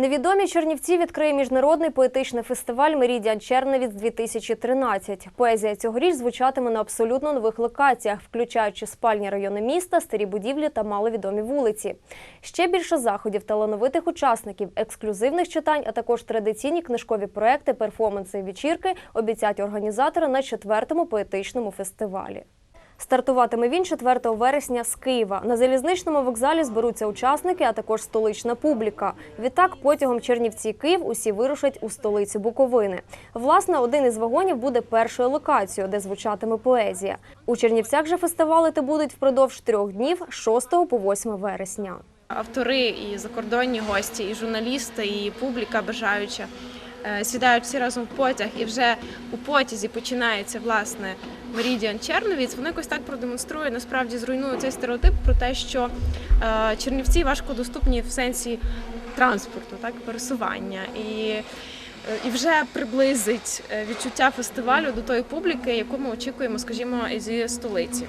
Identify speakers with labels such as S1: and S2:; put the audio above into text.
S1: Невідомі Чернівці відкриє міжнародний поетичний фестиваль Мерідіан Черновіць 2013. Поезія цьогоріч звучатиме на абсолютно нових локаціях, включаючи спальні райони міста, старі будівлі та маловідомі вулиці. Ще більше заходів, талановитих учасників, ексклюзивних читань, а також традиційні книжкові проекти, перформанси і вечірки обіцяють організатори на четвертому поетичному фестивалі. Стартуватиме він 4 вересня з Києва. На залізничному вокзалі зберуться учасники, а також столична публіка. Відтак, потягом Чернівці Київ усі вирушать у столицю Буковини. Власне, один із вагонів буде першою локацією, де звучатиме поезія. У Чернівцях же фестивалити будуть впродовж трьох днів з 6 по 8 вересня.
S2: Автори і закордонні гості, і журналісти, і публіка бажаюча сідають всі разом в потяг, і вже у потязі починається власне Мерідіан Черновіць. Воно якось так продемонструє, насправді зруйнує цей стереотип про те, що е, Чернівці важко доступні в сенсі транспорту, так пересування і. е, І вже приблизить е, відчуття фестивалю до тої публіки, яку ми очікуємо, скажімо, зі столиці.